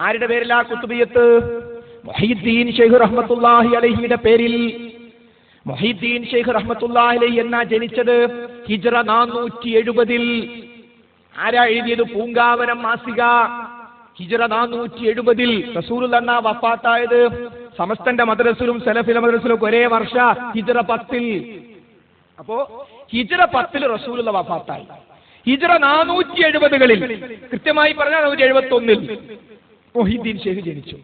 ആരുടെ പേരിലാ കുത്തുബിയത്ത് മൊഹീദ്ദീൻ ഷെയ്ഖ് റഹ്മത്തുല്ലാഹി അലഹിയുടെ പേരിൽ. മൊഹീദ്ദീൻ ഷെയ്ഖ് റഹ്മത്തുല്ലാഹി അലഹി എന്നാ ജനിച്ചത്? ഹിജ്റ നാനൂറ്റി എഴുപതിൽ ആരാ എഴുതിയത്? പൂങ്കാവനം മാസിക. ഹിജ്റ നാനൂറ്റി എഴുപതിൽ റസൂൽ തന്ന വഫാത്തായത്. സമസ്തന്റെ മദ്രസിലും സലഫിലെ മദ്രസിലും ഒരേ വർഷ ഹിജ്റ പത്തിൽ. അപ്പോ ഹിജ്റ പത്തിൽ റസൂലുള്ള വഫാത്തായി. ഹിജ്റ നാനൂറ്റി എഴുപതുകളിൽ കൃത്യമായി പറഞ്ഞാൽ നാനൂറ്റി എഴുപത്തി ഒന്നിൽ മൊഹീദ്ദീൻ ഷെയ്ഖ് ജനിച്ചു.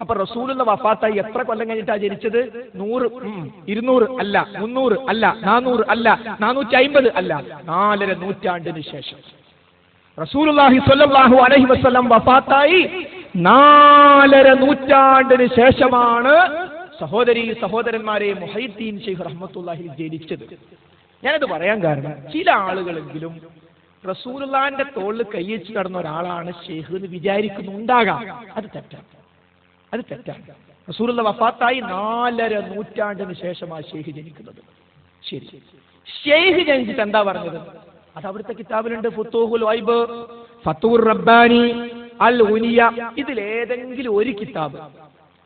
അപ്പൊ റസൂലുള്ള വഫാത്തായി എത്ര കൊല്ലം കഴിഞ്ഞിട്ടാ ജനിച്ചത്? നൂറ് ഇരുന്നൂറ് അല്ല മുന്നൂറ് അല്ല നാനൂറ് അല്ല നാനൂറ്റി അമ്പത് അല്ല നാലര നൂറ്റാണ്ടിന് ശേഷം. റസൂലുള്ളാഹി സ്വല്ലല്ലാഹു അലൈഹി വസല്ലം വഫാത്തായി നാലര നൂറ്റാണ്ടിന് ശേഷമാണ് സഹോദരി സഹോദരന്മാരെ മുഹൈദ്ദീൻ ഷെയ്ഖ് റഹ്മത്തുള്ളാഹി ജനിച്ചത്. ഞാനത് പറയാൻ കാരണം ചില ആളുകളെങ്കിലും റസൂലുള്ളാന്റെ തോളിൽ കൈയച്ച് കടന്ന ഒരാളാണ് ഷെയ്ഖ് എന്ന് വിചാരിക്കുന്നുണ്ടാകാം. അത് തെറ്റാണ്. അത് തെറ്റാണ്. റസൂലുള്ള വഫാത്തായി നാലര നൂറ്റാണ്ടിന് ശേഷമാണ് ഷെയ്ഖ് ജനിക്കുന്നത്. ശരി. ഷെയ്ഖ് ജനിച്ചിട്ട് എന്താ പറഞ്ഞത്? അത് അവിടുത്തെ കിതാബിലുണ്ട്. ഫുത്തൂഹുൽ വൈബ് ഫത്തൂർ റബ്ബാനി അൽ ഉനിയ ഇതിലേതെങ്കിലും ഒരു കിതാബ്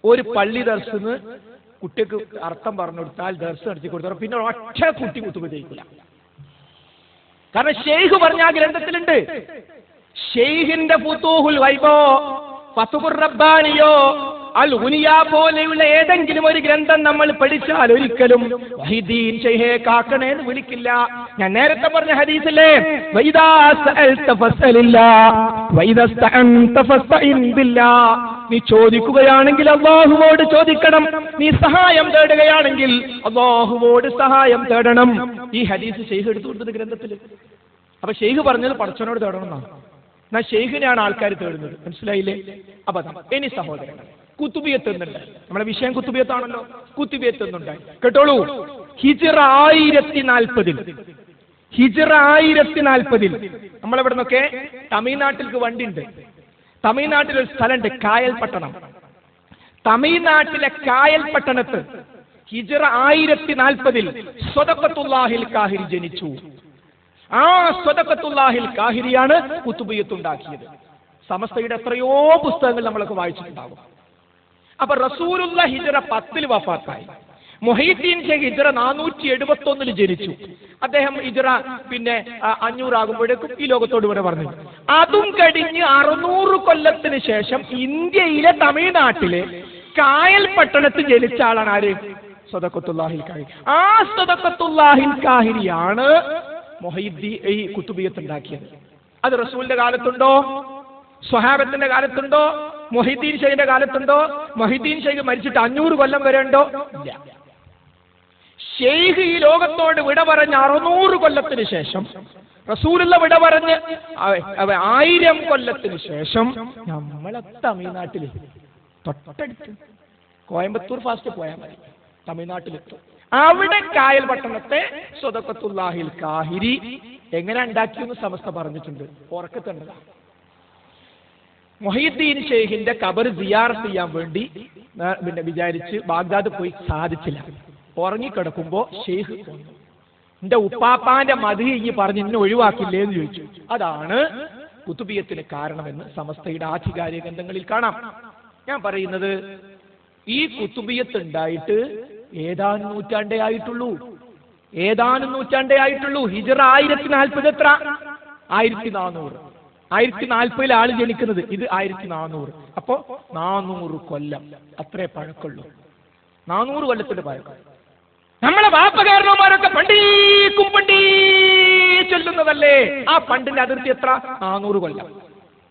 ഒരു പള്ളി ദർശന് കുട്ടിക്ക് അർത്ഥം പറഞ്ഞു കൊടുത്താൽ ദർശനം നടത്തി കൊടുത്താൽ പിന്നെ ഒറ്റ കുട്ടി കുത്തുപയോഗിക്കില്ല കാരണം ഷെയ്ഖ് പറഞ്ഞ ആ ഗ്രന്ഥത്തിലുണ്ട്. ഷെയ്ഖിന്റെ ഫുത്തൂഹുൽ വൈബോ ഫത്തുർ റബ്ബാനിയോ അൽ ഉനിയ പോലെയുള്ള ഏതെങ്കിലും ഒരു ഗ്രന്ഥം നമ്മൾ പഠിച്ചാൽ ഒരിക്കലും വഹിദീൻ ഷെയ്ഹേ കാക്കണേ എന്ന് വിളിക്കില്ല. ഞാൻ നേരത്തെ പറഞ്ഞ ഹദീസില്ലേ വൈദാ സഅൽത ഫസ്അലില്ലാ വൈദാ സ്തഅൻത ഫസ്തഇൻ ബില്ലാ. നീ ചോദിക്കുകയാണെങ്കിൽ അള്ളാഹുവോട് ചോദിക്കണം. നീ സഹായം തേടുകയാണെങ്കിൽ അള്ളാഹുവോട് സഹായം തേടണം. ഈ ഹദീസ് ഷെയ്ഖ് എടുത്തു കൊടുത്തത് ഗ്രന്ഥത്തിൽ അപ്പൊ ഷെയ്ഖ് പറഞ്ഞത് പടച്ചവനോട് തേടണം എന്നാണ് എന്നാൽ ഷെയ്ഖിനെയാണ് ആൾക്കാർ തേടുന്നത്. മനസ്സിലായില്ലേ? അപ്പൊ. ഇനി സഹോദരൻ കുത്തുബിയത്ത് എന്നുണ്ട് നമ്മുടെ വിഷയം കുത്തുബിയത്താണല്ലോ കുത്തുബിയത്ത് എന്നുണ്ട് കേട്ടോളൂ. ഹിജിറ ആയിരത്തി നാൽപ്പതിൽ ഹിജിറ ആയിരത്തി നാൽപ്പതിൽ നമ്മളിവിടെ നിന്നൊക്കെ തമിഴ്നാട്ടിലേക്ക് വണ്ടി ഉണ്ട് തമിഴ്നാട്ടിൽ ഒരു സ്ഥലമുണ്ട് കായൽ പട്ടണം തമിഴ്നാട്ടിലെ കായൽ പട്ടണത്ത് ഹിജറ ആയിരത്തി നാൽപ്പതിൽ സ്വതക്കത്തുല്ലാഹിൽ കാഹിരി ജനിച്ചു. ആ സ്വതക്കത്തുല്ലാഹിൽ കാഹിരിയാണ് കുത്തുബിയത്തുണ്ടാക്കിയത് സമസ്തയുടെ എത്രയോ പുസ്തകങ്ങൾ നമ്മളൊക്കെ വായിച്ചിട്ടുണ്ടാകും അപ്പൊ റസൂലുള്ള ഹിജറ പത്തിൽ വഫാത്തായി. മൊഹീദ്ദീൻ ഷെയ്ഖ് ഹിജറ നാനൂറ്റി എഴുപത്തി ഒന്നിൽ ജനിച്ചു. അദ്ദേഹം ഹിജ്റ പിന്നെ അഞ്ഞൂറാകുമ്പോഴേക്കും ഈ ലോകത്തോട് വരെ പറഞ്ഞു. അതും കഴിഞ്ഞ് അറുന്നൂറ് കൊല്ലത്തിന് ശേഷം ഇന്ത്യയിലെ തമിഴ്നാട്ടിലെ കായൽ പട്ടണത്ത് ജനിച്ച ആളാണ് ആര്? സദക്കത്തുല്ലാഹിൽ കാഹിരി. ആ സദക്കത്തുല്ലാഹിൽ കാഹിരിയാണ് മൊഹീദ്ദീൻ ഈ കുത്തുബിയത്ത് ഉണ്ടാക്കിയത് അത് റസൂലിന്റെ കാലത്തുണ്ടോ? സ്വഹാബത്തിന്റെ കാലത്തുണ്ടോ? മൊഹിദ്ദീൻ ഷെയ്ഖിന്റെ കാലത്തുണ്ടോ? മൊഹിദ്ദീൻ ഷെയ്ഖ് മരിച്ചിട്ട് അഞ്ഞൂറ് കൊല്ലം വരെ ഉണ്ടോ? ഇല്ല. ഷെയ്ഖ് ഈ ലോകത്തോട് വിട പറഞ്ഞ അറുന്നൂറ് കൊല്ലത്തിന് ശേഷം റസൂലുള്ള വിട പറഞ്ഞ് ആയിരം കൊല്ലത്തിന് ശേഷം നമ്മളെ തമിഴ്നാട്ടിൽ തൊട്ടടുത്ത് കോയമ്പത്തൂർ ഫാസ്റ്റ് പോയാൽ മതി. തമിഴ്നാട്ടിലെത്തും. അവിടെ കായൽ പട്ടണത്തെ സ്വതക്കത്തുല്ലാഹിൽ കാഹിരി എങ്ങനെ ഉണ്ടാക്കിയെന്ന് സമസ്ത പറഞ്ഞിട്ടുണ്ട്. ഉറക്കത്തുണ്ടതാണ് മൊഹീദ്ദീൻ ഷെയ്ഖിന്റെ കബർ സിയാറത്ത് ചെയ്യാൻ വേണ്ടി പിന്നെ വിചാരിച്ച് ബാഗ്ദാദ് പോയി സാധിച്ചില്ല. ഉറങ്ങിക്കിടക്കുമ്പോ ഷെയ്ഖ് എന്റെ ഉപ്പാപ്പാന്റെ മതി ഇനി പറഞ്ഞ് ഇന്നെ ഒഴിവാക്കില്ലേ എന്ന് ചോദിച്ചു. അതാണ് കുത്തുബിയത്തിന് കാരണമെന്ന് സമസ്തയുടെ ആധികാരിക ഗ്രന്ഥങ്ങളിൽ കാണാം. ഞാൻ പറയുന്നത് ഈ കുത്തുബിയത്ത് ഉണ്ടായിട്ട് ഏതാനും നൂറ്റാണ്ടേ ആയിട്ടുള്ളൂ. ഏതാനും നൂറ്റാണ്ടേ ആയിട്ടുള്ളൂ. ഹിജറ ആയിരത്തി നാൽപ്പത് എത്ര? ആയിരത്തി നാനൂറ് ആയിരത്തി നാൽപ്പതിൽ ആൾ ജനിക്കുന്നത് ഇത് ആയിരത്തി നാനൂറ് അപ്പോ നാനൂറ് കൊല്ലം. അത്രേ പഴക്കമുള്ളൂ. നാനൂറ് കൊല്ലത്തിന്റെ പഴക്കം. നമ്മളെ വാപ്പകാരണവന്മാരൊക്കെ പണ്ടീക്കും പണ്ടീ ചൊല്ലുന്നതല്ലേ? ആ പണ്ടിന്റെ അതിർത്തി എത്ര? നാനൂറ് കൊല്ലം.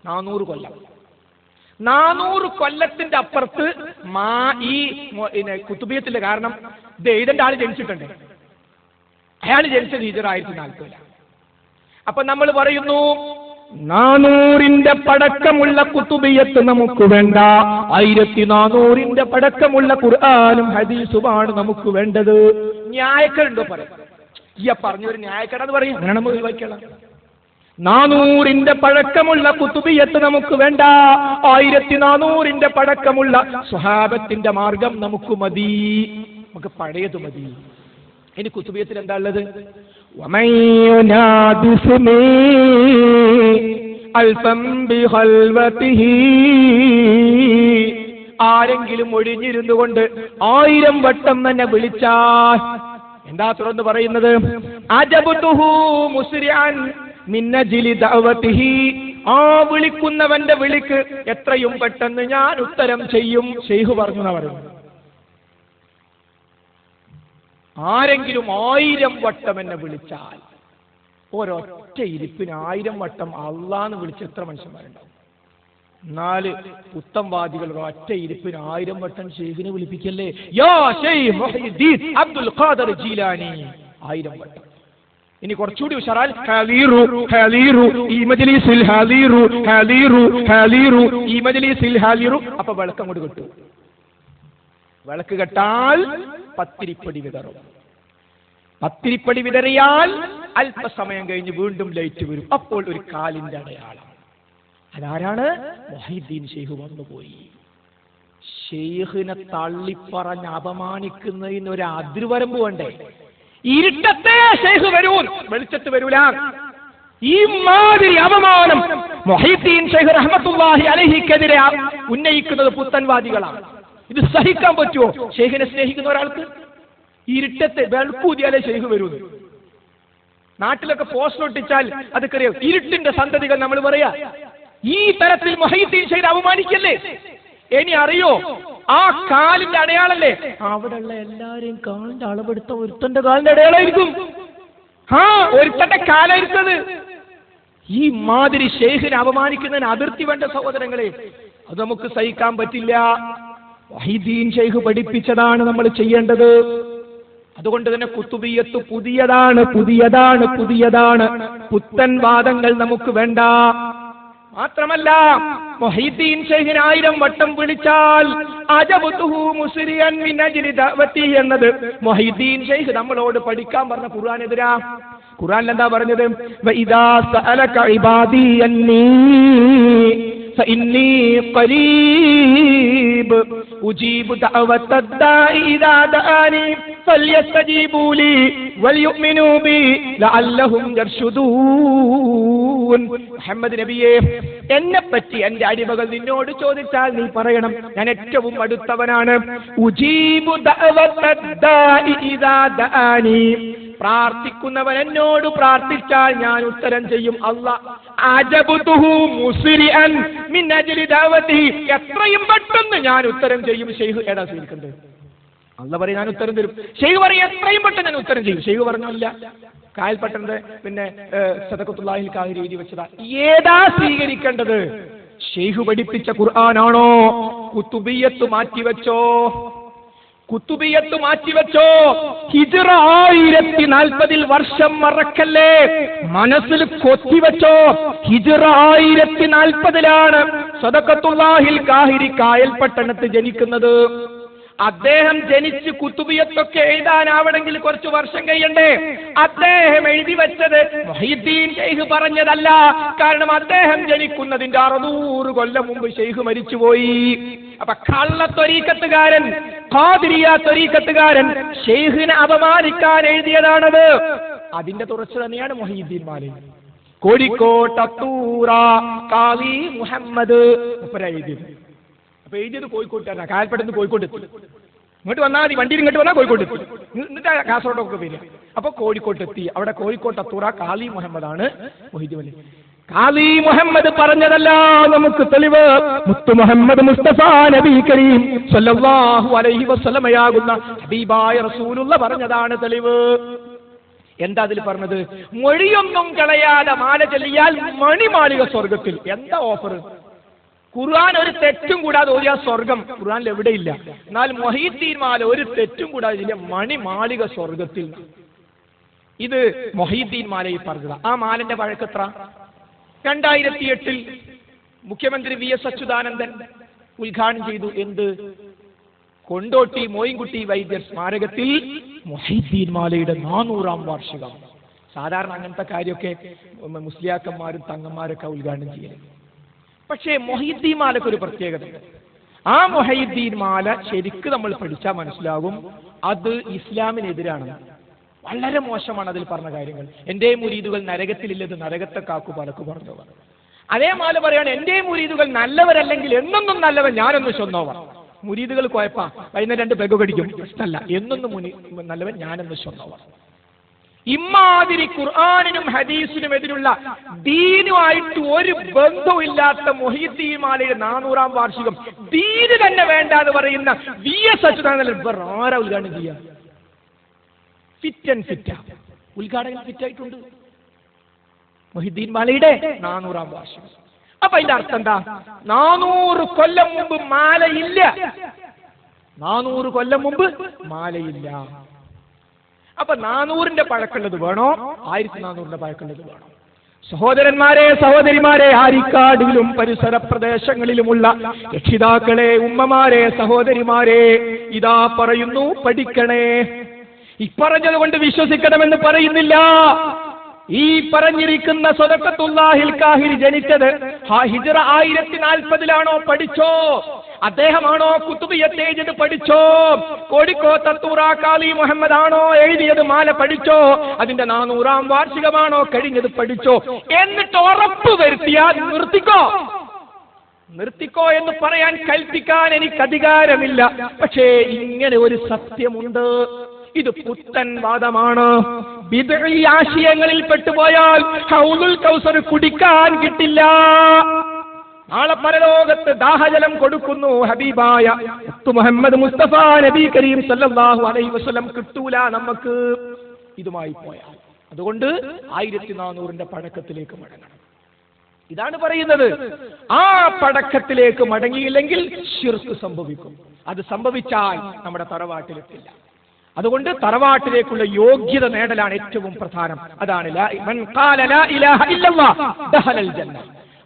നാനൂറ് കൊല്ലം. നാനൂറ് കൊല്ലത്തിന്റെ അപ്പുറത്ത് മാ ഈ കുത്തുബിയത്തിന്റെ കാരണം എഴുതേണ്ട ആൾ ജനിച്ചിട്ടുണ്ട്. അയാൾ ജനിച്ചത് ഹിജറ ആയിരത്തി നാൽപ്പതിലാണ് അപ്പൊ നമ്മൾ പറയുന്നു നാനൂറിന്റെ പടക്കമുള്ള കുത്തുബിയത്ത് നമുക്ക് വേണ്ട. ആയിരത്തി നാനൂറിന്റെ പടക്കമുള്ള ഖുർആാനും ഹദീസുമാണ് നമുക്ക് വേണ്ടത്. ന്യായക്കരുണ്ടോ പറയാം. ഈ പറഞ്ഞൊരു ന്യായക്കട പറയും. അങ്ങനെ നമുക്ക് വയ്ക്കണം നാനൂറിന്റെ പഴക്കമുള്ള കുത്തുബിയത്ത് നമുക്ക് വേണ്ട. ആയിരത്തി നാനൂറിന്റെ പഴക്കമുള്ള സ്വഹാബത്തിന്റെ മാർഗം നമുക്ക് മതി. നമുക്ക് പഴയത് മതി. ഇനി കുത്തുബിയത്തിൽ എന്താ ഉള്ളത്? ആരെങ്കിലും ഒഴിഞ്ഞിരുന്നു കൊണ്ട് ആയിരം വട്ടം തന്നെ വിളിച്ചാൽ എന്താ തുറന്ന് പറയുന്നത്? ആ വിളിക്കുന്നവന്റെ വിളിക്ക് എത്രയും പെട്ടെന്ന് ഞാൻ ഉത്തരം ചെയ്യും. ഷെയ്ഹ് പറഞ്ഞു എന്നാ പറയുന്നത്. ആരെങ്കിലും ആയിരം വട്ടം എന്നെ വിളിച്ചാൽ ഒരൊറ്റ ഇരിപ്പിന് ആയിരം വട്ടം അള്ളാന്ന് വിളിച്ച എത്ര മനുഷ്യന്മാരുണ്ടാവും? നാല് പുത്തംവാദികൾ ഒറ്റ ഇരിപ്പിന് ആയിരം വട്ടം ഷെയ്ഖിനെ വിളിപ്പിക്കല്ലേ? യാ അബ്ദുൽ ഖാദർ ജീലാനി. ആയിരം വട്ടം. ഇനി കുറച്ചുകൂടി ഉഷാറാൽ ഹലീറു ഹലീറു ഈ ഹലീറു ഹലീറു ഹലീറു ഈ ഹലീറു. അപ്പൊ വിളക്കം കൊണ്ട് കിട്ടും. വിളക്ക് കെട്ടാൽ പത്തിരിപ്പടി വിതറും. പത്തിരിപ്പടി വിതറിയാൽ അല്പസമയം കഴിഞ്ഞ് വീണ്ടും ലൈറ്റ് വരും. അപ്പോൾ ഒരു കാലിന്റെ അടയാളം. അതാരാണ്? മൊഹീദ്ദീൻ ഷെയ്ഖ് വന്നുപോയി. ഷെയ്ഖിനെ തള്ളിപ്പറഞ്ഞ് അപമാനിക്കുന്നതിന് ഒരു അതിർവരമ്പ് വേണ്ടേ? ഇരുട്ടത്തെ ഷെയ്ഖ് വരൂ വെളിച്ചത്ത് വരൂല. ഈ മാതിരി അപമാനം മൊഹീദ്ദീൻ ഷെയ്ഖ് റഹ്മത്തുള്ളാഹി അലഹിക്കെതിരെ ഉന്നയിക്കുന്നത് പുത്തൻവാദികളാണ്. ഇത് സഹിക്കാൻ പറ്റുമോ? ഷെയ്ഖിനെ സ്നേഹിക്കുന്ന ഒരാൾക്ക്? ഇരുട്ടത്തെ വെളുപ്പൂതിയാലേ ഷെയ്ഖ് വരൂ നാട്ടിലൊക്കെ പോസ്റ്റ് ഒട്ടിച്ചാൽ അത് കറിയോ ഇരുട്ടിന്റെ സന്തതികൾ നമ്മൾ പറയാ. ഈ തരത്തിൽ മൊഹീദ്ദീൻ ഷെയ്ഖ് അപമാനിക്കല്ലേ? ഇനി അറിയോ? ആ കാലിന്റെ അടയാളല്ലേ? അവിടെയുള്ള എല്ലാരെയും കാലിന്റെ അളവെടുത്ത ഒരുത്തന്റെ കാലിന്റെ അടയാളായിരിക്കും. ആ ഒരുത്തന്റെ കാലായിരിക്കത്. ഈ മാതിരി ഷെയ്ഖിനെ അപമാനിക്കുന്നതിന് അതിർത്തി വേണ്ട സഹോദരങ്ങളെ അത് നമുക്ക് സഹിക്കാൻ പറ്റില്ല. വഹീദീൻ ഷെയ്ഖ് പഠിപ്പിച്ചതാണ് നമ്മൾ ചെയ്യേണ്ടത്. അതുകൊണ്ട് തന്നെ കുത്തുബിയത്ത് പുതിയതാണ് പുതിയതാണ് പുതിയതാണ്. പുത്തൻ വാദങ്ങൾ നമുക്ക് വേണ്ട. മാത്രമല്ല മൊഹീദ്ദീൻ ഷെയ്ഖിന് ആയിരം വട്ടം വിളിച്ചാൽ എന്നത് മൊഹീദ്ദീൻ ഷെയ്ഖ് നമ്മളോട് പഠിക്കാൻ പറഞ്ഞ ഖുർആൻ എതിരാ ഖുർആൻ എന്താ പറഞ്ഞത് വഇദാ സഅലക ഇബാദി അന്നീ فإني قريب أجيب دعوة الداء إذا دعاني فليستجيبوا لي وليؤمنوا بي لعلهم يرشدون മുഹമ്മദ് നബിയെ എന്നെ പറ്റി എന്റെ അടിമകൾ നിന്നോട് ചോദിച്ചാൽ നീ പറയണം ഞാൻ ഏറ്റവും അടുത്തവനാണ് ഉജീബു ദഅവത്തദ്ദാഇ ഇദാ ദആനി പ്രാർത്ഥിക്കുന്നവൻ എന്നോട് പ്രാർത്ഥിച്ചാൽ ഞാൻ ഉത്തരം ചെയ്യും. അല്ല എത്രയും പെട്ടെന്ന് ഞാൻ ഉത്തരം ചെയ്യും. ഷെയ്ഖ് ഏതാ സ്വീകരിക്കുന്നത്? അല്ല പറയും ഞാൻ ഉത്തരം തരും. ഷെയ്ഖ് പറയും എത്രയും പെട്ടെന്ന് ഞാൻ ഉത്തരം ചെയ്യും. ഷെയ്ഖ് കായൽ പെട്ടെന്ന് പിന്നെ സദക്കത്തുള്ളാഹിൽ കാഹിരി എഴുതി വെച്ചതാ. ഏതാ സ്വീകരിക്കേണ്ടത്? ഷെയ്ഖ് പഠിപ്പിച്ച ഖുർആനാണോ? കുത്തുബിയത്ത് മാറ്റിവെച്ചോ? കുത്തുബിയത്ത് മാറ്റിവെച്ചോ? ഹിജറ ആയിരത്തി നാൽപ്പതിൽ വർഷം മറക്കല്ലേ? മനസ്സിൽ കൊത്തിവെച്ചോ? ഹിജറ ആയിരത്തി നാൽപ്പതിലാണ് സദക്കത്തുള്ളാഹിൽ കാഹിരി കായൽ പട്ടണത്ത് ജനിക്കുന്നത്. അദ്ദേഹം ജനിച്ച് കുത്തുബിയത്തൊക്കെ എഴുതാനാവണമെങ്കിൽ കുറച്ച് വർഷം കഴിയണ്ടേ? അദ്ദേഹം എഴുതി വെച്ചത് ഷെയ്ഖ് പറഞ്ഞതല്ല. കാരണം അദ്ദേഹം ജനിക്കുന്നതിന്റെ അറുന്നൂറ് കൊല്ലം മുമ്പ് ഷെയ്ഖ് മരിച്ചുപോയി. അപ്പൊ കള്ളത്തൊരീക്കത്തുകാരൻ ഖാദിരിയ തൊരീക്കത്തുകാരൻ ഷെയ്ഖിനെ അപമാനിക്കാൻ എഴുതിയതാണത്. അതിന്റെ തുടർച്ച തന്നെയാണ് മൊഹീദ്ദീൻ മാലി കോഴിക്കോട്ടൂറ കാവി മുഹമ്മദ് എഴുതിയത് അപ്പൊ എഴുതിയത് കോഴിക്കോട്ടാണ് കാൽപ്പെട്ടെന്ന് കോഴിക്കോട്ട് ഇങ്ങോട്ട് വന്നാൽ മതി വണ്ടിയിൽ ഇങ്ങോട്ട് വന്നാൽ കോഴിക്കോട്ട് എന്നിട്ട് കാസർഗോഡൊക്കെ വരിക. അപ്പൊ കോഴിക്കോട്ട് എത്തി. അവിടെ കോഴിക്കോട്ട് അത്തൂറ കാലി മുഹമ്മദാണ് കാളി അലി കാലി മുഹമ്മദ് പറഞ്ഞതല്ല നമുക്ക് തെളിവ്. മുത്തു മുഹമ്മദ് മുസ്തഫ നബി കരീം സല്ലല്ലാഹു അലൈഹി വസല്ലമയാകുന്ന ഹബീബായ റസൂലുള്ള പറഞ്ഞതാണ് തെളിവ്. എന്താ അതിൽ പറഞ്ഞത്? മൊഴിയൊന്നും കളയാതെ മാല ചൊല്ലിയാൽ മണിമാളിക സ്വർഗത്തിൽ എന്താ ഓഫർ ഖുർആൻ ഒരു തെറ്റും കൂടാതെ ഓതിയ സ്വർഗം ഖുർആനിൽ എവിടെയില്ല. എന്നാൽ മൊഹീദ്ദീൻ മാല ഒരു തെറ്റും കൂടാതെ ഇതിലെ മണിമാളിക സ്വർഗത്തിൽ. ഇത് മൊഹീദ്ദീൻ മാലയിൽ പറഞ്ഞത്. ആ മാലന്റെ വഴക്കെത്ര രണ്ടായിരത്തി എട്ടിൽ മുഖ്യമന്ത്രി വി എസ് അച്യുതാനന്ദൻ ഉദ്ഘാടനം ചെയ്തു. എന്ത്? കൊണ്ടോട്ടി മോയിൻകുട്ടി വൈദ്യർ സ്മാരകത്തിൽ മൊഹീദ്ദീൻ മാലയുടെ നാനൂറാം വാർഷികം. സാധാരണ അങ്ങനത്തെ കാര്യമൊക്കെ മുസ്ലിയാക്കന്മാരും തങ്ങന്മാരൊക്കെ ഉദ്ഘാടനം ചെയ്യൽ. പക്ഷേ മൊഹീദ്ദീൻ മാലക്ക് ഒരു പ്രത്യേകത ആ മൊഹീദ്ദീൻ മാല ശരിക്ക് നമ്മൾ പഠിച്ചാൽ മനസ്സിലാകും അത് ഇസ്ലാമിനെതിരാണ് വളരെ മോശമാണ് അതിൽ പറഞ്ഞ കാര്യങ്ങൾ. എന്റെ മുരീദുകൾ നരകത്തിലില്ലത് നരകത്തെ കാക്കു പലക്കു പറഞ്ഞു അതേ മാല പറയാണ് എന്റെ മുരീദുകൾ നല്ലവരല്ലെങ്കിൽ എന്നൊന്നും നല്ലവൻ ഞാനൊന്ന് ചൊന്നോവർ മുരീദുകൾ കുഴപ്പ വൈകുന്നേരം രണ്ട് പെഗ് കടിക്കും. പ്രശ്നമല്ല എന്നൊന്നും മുനി നല്ലവൻ ഞാനെന്ന് സ്വന്തമാണ് ഇമ്മാതിരി ഖുർആാനിനും ഹദീസിനും എതിരുള്ള ദീനുമായിട്ട് ഒരു ബന്ധവുമില്ലാത്ത മൊഹീദ്ദീൻ മാലയുടെ നാനൂറാം വാർഷികം ദീന് തന്നെ വേണ്ട എന്ന് പറയുന്ന വി എസ് അച്യുതാനന്ദൻ വേറെ ആരാ ഉദ്ഘാടനം ചെയ്യുക ഫിറ്റ് ആൻഡ് ഫിറ്റ് ഉദ്ഘാടകൻ ഫിറ്റ് ആയിട്ടുണ്ട്. മൊഹിദ്ദീൻ മാലയുടെ നാനൂറാം വാർഷികം. അപ്പൊ അതിന്റെ അർത്ഥം എന്താ? നാനൂറ് കൊല്ലം മുമ്പ് മാലയില്ല. നാനൂറ് കൊല്ലം മുമ്പ് മാലയില്ല. അപ്പൊ നാനൂറിന്റെ പഴക്കമുള്ളത് വേണോ? ആയിരത്തി നാനൂറിന്റെ പഴക്കമുള്ളത് വേണോ? സഹോദരന്മാരെ സഹോദരിമാരെ ആരിക്കാടിലും പരിസര പ്രദേശങ്ങളിലുമുള്ള രക്ഷിതാക്കളെ ഉമ്മമാരെ സഹോദരിമാരെ ഇതാ പറയുന്നു പഠിക്കണേ. ഇപ്പറഞ്ഞത് കൊണ്ട് വിശ്വസിക്കണമെന്ന് പറയുന്നില്ല. ഈ പറഞ്ഞിരിക്കുന്ന സ്വതക്കത്തുല്ലാഹിൽ കാഹിൽ ജനിച്ചത് ഹിജറ ആയിരത്തി നാൽപ്പതിലാണോ പഠിച്ചോ? അദ്ദേഹമാണോ കുത്തുബിയത്ത് എഴുതിയത് പഠിച്ചോ? കോഴിക്കോ തത്തൂറാക്കാലി കാലി മുഹമ്മദ് ആണോ എഴുതിയത് മാല പഠിച്ചോ? അതിന്റെ നാനൂറാം വാർഷികമാണോ കഴിഞ്ഞത് പഠിച്ചോ? എന്നിട്ട് ഉറപ്പ് വരുത്തിയാൽ നിർത്തിക്കോ? നിർത്തിക്കോ എന്ന് പറയാൻ കൽപ്പിക്കാൻ എനിക്ക് അധികാരമില്ല. പക്ഷേ ഇങ്ങനെ ഒരു സത്യമുണ്ട്. ഇത് പുത്തൻ വാദമാണ്. ആശയങ്ങളിൽ പെട്ടുപോയാൽ കൗസർ കുടിക്കാൻ കിട്ടില്ല. നാളെ പരലോകത്ത് ദാഹജലം കൊടുക്കുന്നു ഹബീബായ. മുഹമ്മദ് മുസ്തഫ നബി കരീം സല്ലല്ലാഹു അലൈഹി വസല്ലം കിട്ടൂല നമുക്ക് ഇതുമായി പോയാൽ. അതുകൊണ്ട് ആയിരത്തി നാനൂറിന്റെ പഴക്കത്തിലേക്ക് മടങ്ങണം. ഇതാണ് പറയുന്നത്. ആ പടക്കത്തിലേക്ക് മടങ്ങിയില്ലെങ്കിൽ ശിർക്ക് സംഭവിക്കും. അത് സംഭവിച്ചാൽ നമ്മുടെ തറവാട്ടിലെത്തില്ല. അതുകൊണ്ട് തറവാട്ടിലേക്കുള്ള യോഗ്യത നേടലാണ് ഏറ്റവും പ്രധാനം. അതാണ്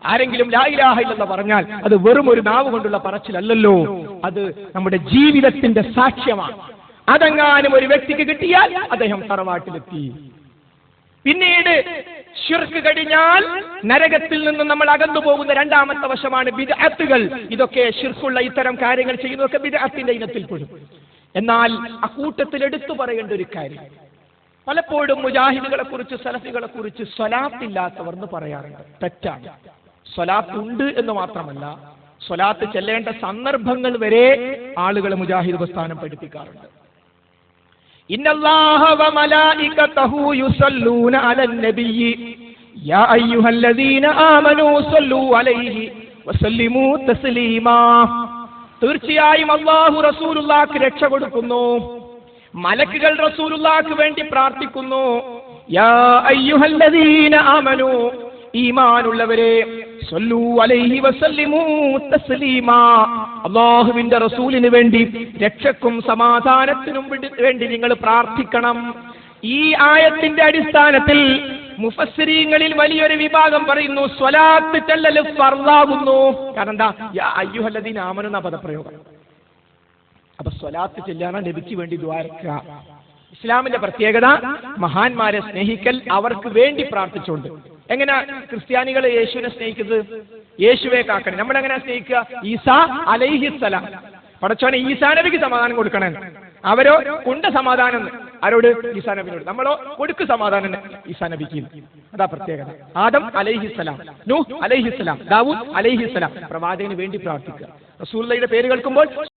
ആരെങ്കിലും ലായിലാഹ ഇല്ലെന്ന് പറഞ്ഞാൽ അത് വെറും ഒരു നാവ് കൊണ്ടുള്ള പറച്ചിലല്ലല്ലോ. അത് നമ്മുടെ ജീവിതത്തിന്റെ സാക്ഷ്യമാണ്. അതെങ്ങാനും ഒരു വ്യക്തിക്ക് കിട്ടിയാൽ അദ്ദേഹം തറവാട്ടിലെത്തി. പിന്നീട് ഷിർക്ക് കഴിഞ്ഞാൽ നരകത്തിൽ നിന്ന് നമ്മൾ അകന്നു പോകുന്ന രണ്ടാമത്തെ വശമാണ് ബിദ്അത്തുകൾ. ഇതൊക്കെ ഷിർക്കുള്ള ഇത്തരം കാര്യങ്ങൾ ചെയ്യുന്നതൊക്കെ ബിദ്അത്തിന്റെ ഇനത്തിൽപ്പെടും. എന്നാൽ ആ കൂട്ടത്തിൽ എടുത്തു പറയേണ്ട ഒരു കാര്യം. പലപ്പോഴും മുജാഹിദുകളെ കുറിച്ച് സലഫികളെ കുറിച്ച് സ്വലാത്തില്ലാത്തവർ എന്ന് പറയാറുണ്ട്. തെറ്റാണ്. സ്വലാത്ത് ഉണ്ട് എന്ന് മാത്രമല്ല സ്വലാത്ത് ചെല്ലേണ്ട സന്ദർഭങ്ങൾ വരെ ആളുകളെ മുജാഹിദ് പ്രസ്ഥാനം പഠിപ്പിക്കാറുണ്ട്. തീർച്ചയായും അള്ളാഹു റസൂലുല്ലാക്ക് രക്ഷ കൊടുക്കുന്നു. മലക്കുകൾ റസൂലുല്ലാക്ക് വേണ്ടി പ്രാർത്ഥിക്കുന്നു. യാ അയ്യുഹല്ലദീന ആമനു ഈമാനുള്ളവരെ അള്ളാഹുവിന്റെ റസൂലിന് വേണ്ടി രക്ഷക്കും സമാധാനത്തിനും വേണ്ടി- നിങ്ങൾ പ്രാർത്ഥിക്കണം. ഈ ആയത്തിന്റെ അടിസ്ഥാനത്തിൽ മുഫസ്സിരീങ്ങളിൽ വലിയൊരു വിഭാഗം പറയുന്നു സ്വലാത്ത് ചെല്ലല് ഫർളാകുന്നു കാരണം എന്താ? യാ അയ്യുഹല്ലദീന ആമനു എന്ന പദപ്രയോഗം. അപ്പൊ സ്വലാത്ത് ചെല്ലാൻ നബിക്ക് വേണ്ടി ദ്വാരക്കുക ഇസ്ലാമിന്റെ പ്രത്യേകത മഹാന്മാരെ സ്നേഹിക്കൽ അവർക്ക് വേണ്ടി പ്രാർത്ഥിച്ചുകൊണ്ട് എങ്ങനെ ക്രിസ്ത്യാനികൾ യേശുവിനെ സ്നേഹിക്കുന്നത്? യേശുവെ കാക്കണം. നമ്മൾ എങ്ങനെ സ്നേഹിക്കുക? ഈസാ അലൈഹിസ്സലാം പടച്ചോനെ ഈസാ നബിക്ക് സമാധാനം കൊടുക്കണേ. അവരോ കൊണ്ട് സമാധാനം. ആരോട്? ഈസാ നബിനോട്. നമ്മളോ കൊടുക്ക് സമാധാനം ഈസാ നബിക്ക്. അതാ പ്രത്യേകത. ആദം അലൈഹിസ്സലാം നൂഹ് അലൈഹിസ്സലാം ദാവൂദ് അലൈഹിസ്സലാം പ്രവാചകന് വേണ്ടി പ്രാർത്ഥിക്കുക. റസൂല്ലയുടെ പേര് കേൾക്കുമ്പോൾ